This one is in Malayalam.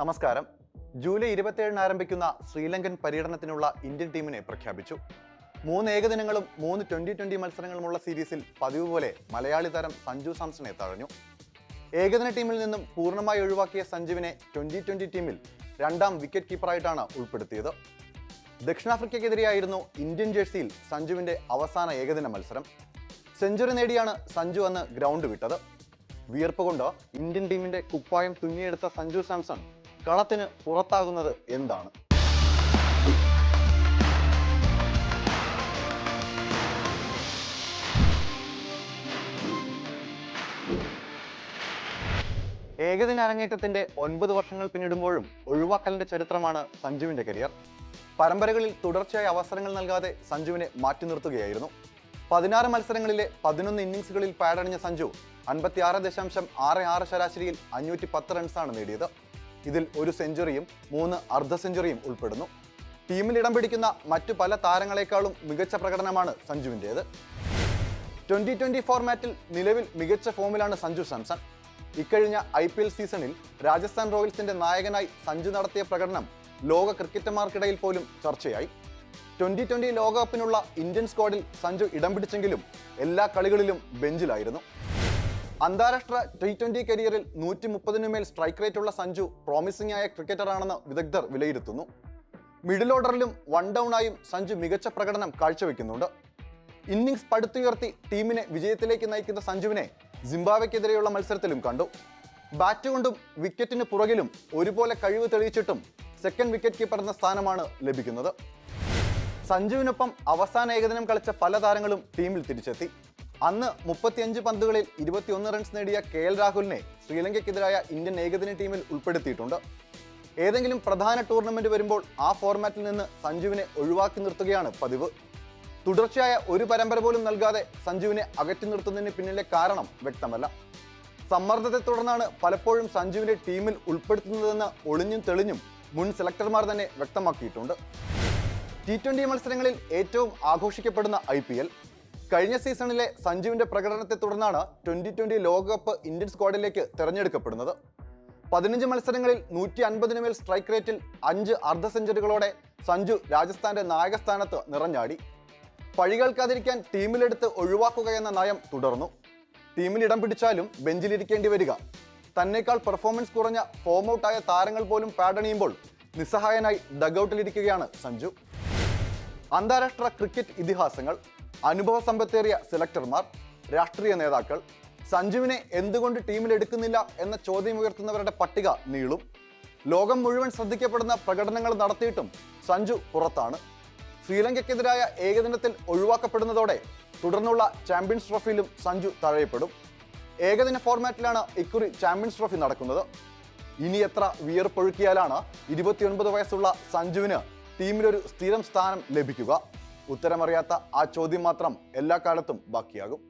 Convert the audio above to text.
നമസ്കാരം. ജൂലൈ ഇരുപത്തിയേഴിന് ആരംഭിക്കുന്ന ശ്രീലങ്കൻ പര്യടനത്തിനുള്ള ഇന്ത്യൻ ടീമിനെ പ്രഖ്യാപിച്ചു. മൂന്ന് ഏകദിനങ്ങളും മൂന്ന് ട്വന്റി ട്വന്റി മത്സരങ്ങളുമുള്ള സീരീസിൽ പതിവ് പോലെ മലയാളി താരം സഞ്ജു സാംസണെ തഴഞ്ഞു. ഏകദിന ടീമിൽ നിന്നും പൂർണമായി ഒഴിവാക്കിയ സഞ്ജുവിനെ ട്വന്റി ട്വന്റി ടീമിൽ രണ്ടാം വിക്കറ്റ് കീപ്പറായിട്ടാണ് ഉൾപ്പെടുത്തിയത്. ദക്ഷിണാഫ്രിക്കയ്ക്കെതിരെയായിരുന്നു ഇന്ത്യൻ ജേഴ്സിയിൽ സഞ്ജുവിന്റെ അവസാന ഏകദിന മത്സരം. സെഞ്ചുറി നേടിയാണ് സഞ്ജു അന്ന് ഗ്രൗണ്ട് വിട്ടത്. വിയർപ്പ് കൊണ്ട് ഇന്ത്യൻ ടീമിന്റെ കുപ്പായം തുന്നിയെടുത്ത സഞ്ജു സാംസൺ കളത്തിന് പുറത്താകുന്നത് എന്താണ്? ഏകദിന അരങ്ങേറ്റത്തിന്റെ ഒൻപത് വർഷങ്ങൾ പിന്നിടുമ്പോഴും ഒഴിവാക്കലിന്റെ ചരിത്രമാണ് സഞ്ജുവിന്റെ കരിയർ. പരമ്പരകളിൽ തുടർച്ചയായ അവസരങ്ങൾ നൽകാതെ സഞ്ജുവിനെ മാറ്റി നിർത്തുകയായിരുന്നു. പതിനാറ് മത്സരങ്ങളിലെ പതിനൊന്ന് ഇന്നിംഗ്സുകളിൽ പാടണിഞ്ഞ സഞ്ജു അൻപത്തിയാറ് ദശാംശം ആറ് ആറ് ശരാശരിയിൽ അഞ്ഞൂറ്റി പത്ത് റൺസാണ് നേടിയത്. ഇതിൽ ഒരു സെഞ്ചുറിയും മൂന്ന് അർദ്ധ സെഞ്ചുറിയും ഉൾപ്പെടുന്നു. ടീമിൽ ഇടം പിടിക്കുന്ന മറ്റു പല താരങ്ങളെക്കാളും മികച്ച പ്രകടനമാണ് സഞ്ജുവിന്റേത്. ട്വന്റി ട്വന്റി ഫോർമാറ്റിൽ നിലവിൽ മികച്ച ഫോമിലാണ് സഞ്ജു സാംസൺ. ഇക്കഴിഞ്ഞ ഐ പി എൽ സീസണിൽ രാജസ്ഥാൻ റോയൽസിന്റെ നായകനായി സഞ്ജു നടത്തിയ പ്രകടനം ലോക ക്രിക്കറ്റർമാർക്കിടയിൽ പോലും ചർച്ചയായി. ട്വന്റി ട്വന്റി ലോകകപ്പിനുള്ള ഇന്ത്യൻ സ്ക്വാഡിൽ സഞ്ജു ഇടം പിടിച്ചെങ്കിലും എല്ലാ കളികളിലും ബെഞ്ചിലായിരുന്നു. അന്താരാഷ്ട്ര ടി ട്വന്റി കരിയറിൽ നൂറ്റി മുപ്പതിനു മേൽ സ്ട്രൈക്ക് റേറ്റ് ഉള്ള സഞ്ജു പ്രോമിസിംഗ് ആയ ക്രിക്കറ്ററാണെന്ന് വിദഗ്ധർ വിലയിരുത്തുന്നു. മിഡിൽ ഓർഡറിലും വൺ ഡൗൺ ആയും സഞ്ജു മികച്ച പ്രകടനം കാഴ്ചവെക്കുന്നുണ്ട്. ഇന്നിംഗ്സ് പടുത്തുയർത്തി ടീമിനെ വിജയത്തിലേക്ക് നയിക്കുന്ന സഞ്ജുവിനെ സിംബാബ്വെക്കെതിരെയുള്ള മത്സരത്തിലും കണ്ടു. ബാറ്റ് കൊണ്ടും വിക്കറ്റിന് പുറകിലും ഒരുപോലെ കഴിവ് തെളിയിച്ചിട്ടും സെക്കൻഡ് വിക്കറ്റ് കീപ്പർ എന്ന സ്ഥാനമാണ് ലഭിക്കുന്നത്. സഞ്ജുവിനൊപ്പം അവസാന ഏകദിനം കളിച്ച പല താരങ്ങളും ടീമിൽ തിരിച്ചെത്തി. അന്ന് മുപ്പത്തിയഞ്ച് പന്തുകളിൽ ഇരുപത്തിയൊന്ന് റൺസ് നേടിയ കെ എൽ രാഹുലിനെ ശ്രീലങ്കയ്ക്കെതിരായ ഇന്ത്യൻ ഏകദിന ടീമിൽ ഉൾപ്പെടുത്തിയിട്ടുണ്ട്. ഏതെങ്കിലും പ്രധാന ടൂർണമെന്റ് വരുമ്പോൾ ആ ഫോർമാറ്റിൽ നിന്ന് സഞ്ജുവിനെ ഒഴിവാക്കി നിർത്തുകയാണ് പതിവ്. തുടർച്ചയായ ഒരു പരമ്പര പോലും നൽകാതെ സഞ്ജുവിനെ അകറ്റി നിർത്തുന്നതിന് പിന്നിലെ കാരണം വ്യക്തമല്ല. സമ്മർദ്ദത്തെ തുടർന്നാണ് പലപ്പോഴും സഞ്ജുവിനെ ടീമിൽ ഉൾപ്പെടുത്തുന്നതെന്ന് ഒളിഞ്ഞും തെളിഞ്ഞും മുൻ സെലക്ടർമാർ തന്നെ വ്യക്തമാക്കിയിട്ടുണ്ട്. ടി ട്വന്റി മത്സരങ്ങളിൽ ഏറ്റവും ആഘോഷിക്കപ്പെടുന്ന ഐ പി എൽ. കഴിഞ്ഞ സീസണിലെ സഞ്ജുവിന്റെ പ്രകടനത്തെ തുടർന്നാണ് ട്വന്റി ട്വന്റി ലോകകപ്പ് ഇന്ത്യൻ സ്ക്വാഡിലേക്ക് തെരഞ്ഞെടുക്കപ്പെടുന്നത്. പതിനഞ്ച് മത്സരങ്ങളിൽ നൂറ്റി അൻപതിന് മേൽ സ്ട്രൈക്ക് റേറ്റിൽ അഞ്ച് അർദ്ധ സെഞ്ചുറികളോടെ സഞ്ജു രാജസ്ഥാന്റെ നായകസ്ഥാനത്ത് നിറഞ്ഞാടി. പഴികൾക്കാതിരിക്കാൻ ടീമിലെടുത്ത് ഒഴിവാക്കുക എന്ന നയം തുടർന്നു. ടീമിൽ ഇടം പിടിച്ചാലും ബെഞ്ചിലിരിക്കേണ്ടി വരിക. തന്നേക്കാൾ പെർഫോമൻസ് കുറഞ്ഞ ഫോം ഔട്ടായ താരങ്ങൾ പോലും പാഡണിയുമ്പോൾ നിസ്സഹായനായി ഡഗൌട്ടിലിരിക്കുകയാണ് സഞ്ജു. അന്താരാഷ്ട്ര ക്രിക്കറ്റ് ഇതിഹാസങ്ങൾ. അനുഭവ സമ്പത്തേറിയ സെലക്ടർമാർ രാഷ്ട്രീയ നേതാക്കൾ സഞ്ജുവിനെ എന്തുകൊണ്ട് ടീമിലെടുക്കുന്നില്ല എന്ന ചോദ്യം ഉയർത്തുന്നവരുടെ പട്ടിക നീളും. ലോകം മുഴുവൻ ശ്രദ്ധിക്കപ്പെടുന്ന പ്രകടനങ്ങൾ നടത്തിയിട്ടും സഞ്ജു പുറത്താണ്. ശ്രീലങ്കയ്ക്കെതിരായ ഏകദിനത്തിൽ ഒഴിവാക്കപ്പെടുന്നതോടെ തുടർന്നുള്ള ചാമ്പ്യൻസ് ട്രോഫിയിലും സഞ്ജു തഴയപ്പെടും. ഏകദിന ഫോർമാറ്റിലാണ് ഇക്കുറി ചാമ്പ്യൻസ് ട്രോഫി നടക്കുന്നത്. ഇനി എത്ര വിയർപ്പൊഴുക്കിയാലാണ് ഇരുപത്തിയൊൻപത് വയസ്സുള്ള സഞ്ജുവിന് ടീമിലൊരു സ്ഥിരം സ്ഥാനം ലഭിക്കുക. ഉത്തരമറിയാത്ത ആ ചോദ്യം മാത്രം എല്ലാ കാലത്തും ബാക്കിയാകും.